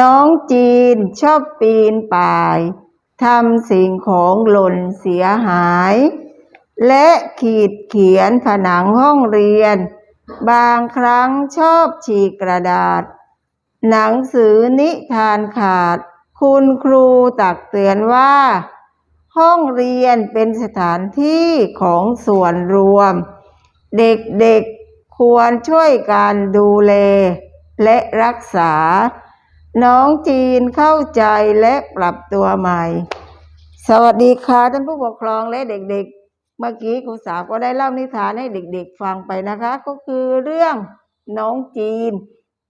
น้องจีนชอบปีนป่ายทำสิ่งของหล่นเสียหาย และขีดเขียนผนังห้องเรียน บางครั้งชอบฉีกกระดาษ หนังสือนิทานขาด คุณครูตักเตือนว่า ห้องเรียนเป็นสถานที่ของส่วนรวม เด็กๆควรช่วยกันดูแลและรักษา น้องจีนเข้าใจและปรับตัวใหม่ สวัสดีค่ะท่านผู้ปกครองและเด็กๆ เมื่อกี้ครูสาวก็ได้เล่านิทานให้เด็กๆ ฟังไปนะคะ ก็คือเรื่องน้องจีน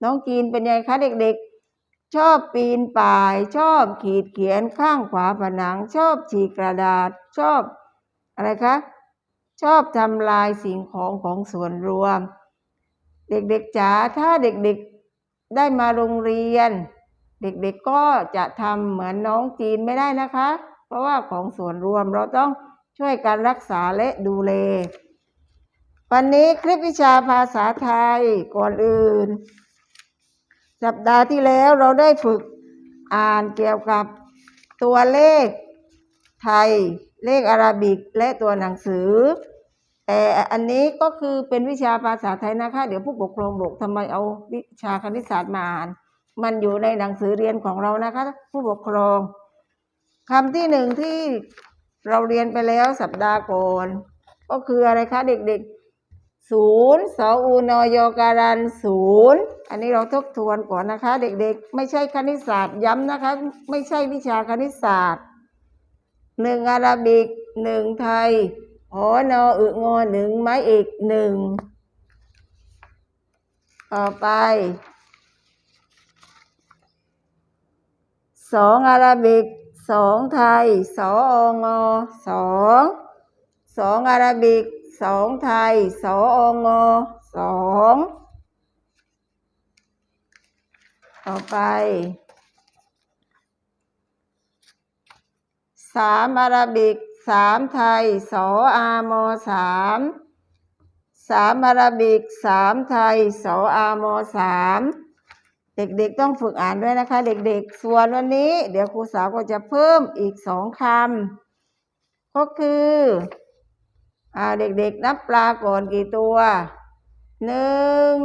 น้องจีนเป็นยังไงคะเด็กๆ ชอบปีนป่าย ชอบขีดเขียนข้างฝาผนัง ชอบฉีกกระดาษ ชอบอะไรคะ ชอบทำลายสิ่งของของส่วนรวม เด็กๆจ๋าถ้าเด็กๆได้มาโรงเรียน เด็กๆก็จะทำเหมือนน้องจีนไม่ได้นะคะ เพราะว่าของส่วนรวมเราต้องช่วยกันรักษาและดูแล วันนี้คลิปวิชาภาษาไทยก่อนอื่น สัปดาห์ที่แล้วเราได้ฝึกอ่านเกี่ยวกับตัวเลขไทย เลขอาราบิกและตัวหนังสือ แต่อันนี้ก็คือเป็นวิชาภาษาไทยนะคะ เดี๋ยวผู้ปกครองบอกทำไมเอาวิชาคณิตศาสตร์มาอ่าน มันอยู่ในหนังสือเรียนของเรานะคะ ผู้ปกครองคำที่หนึ่งที่เราเรียนไปแล้วสัปดาห์ก่อนก็คืออะไรคะเด็กๆศูนย์สออูนอยการันศูนย์อันนี้เราทบทวนก่อนนะคะ เด็กๆ ไม่ใช่คณิตศาสตร์ย้ำนะคะ ไม่ใช่วิชาคณิตศาสตร์หนึ่งอาราบิกหนึ่งไทยหอนออึงอหนึ่งไม้เอกหนึ่งต่อไป สองอาราบิกสองไทยสอองอสองสองอาราบิกสองไทยสอองอสองต่อไปสามอาราบิกสามไทยสออามอสามสามอาราบิกสามไทยสออามอสาม เด็กๆต้องฝึกอ่านด้วยนะคะ เด็กๆ ส่วนวันนี้ เดี๋ยวครูสาวก็จะเพิ่มอีกสองคำก็คืออ่าเด็กๆนับปลาก่อนกี่ตัวหนึ่ง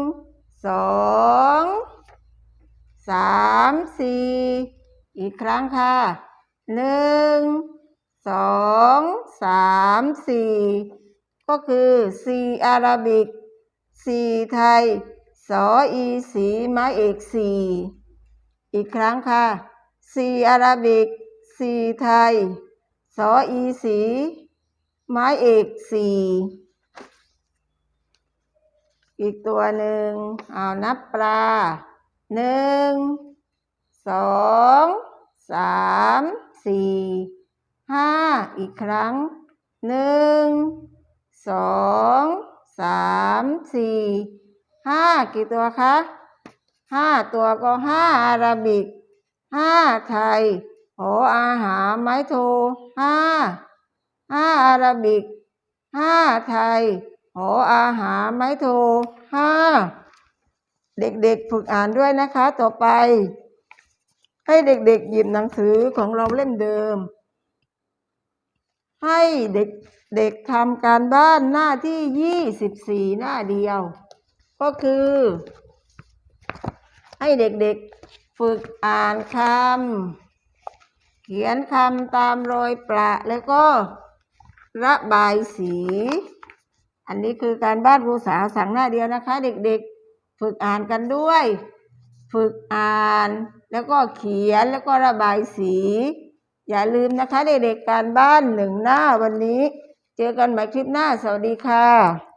สองสามสี่อีกครั้งค่ะหนึ่งสองสามสี่ก็คือสี่อาราบิกสี่ไทย สออีสีไม้เอกสี่อีกครั้งค่ะสี่อาราบิกสี่ไทย สออีสีไม้เอกสี่อีกตัวหนึ่งเอานับปลาหนึ่งสองสามสี่ห้าอีกครั้งหนึ่งสองสามสี่ ห้ากี่ตัวคะห้าตัวก็ห้าอาราบิกห้าไทยหออาหาไม้โทห้าห้าอาราบิกห้าไทยหออาหาไม้โทห้าเด็กๆฝึกอ่านด้วยนะคะ ต่อไป ให้เด็กๆหยิบหนังสือของเราเล่มเดิม ให้เด็กเด็กทำการบ้านหน้าที่ยี่สิบสี่หน้าเดียว ก็คือ ให้เด็กๆฝึกอ่านคำเขียนคำตามรอยประแล้วก็ระบายสี อันนี้คือการบ้านครูสาวสั่งหน้าเดียวนะคะ เด็กๆฝึกอ่านกันด้วย ฝึกอ่านแล้วก็เขียนแล้วก็ระบายสี อย่าลืมนะคะเด็กๆการบ้านหนึ่งหน้าวันนี้ เจอกันใหม่คลิปหน้าสวัสดีค่ะ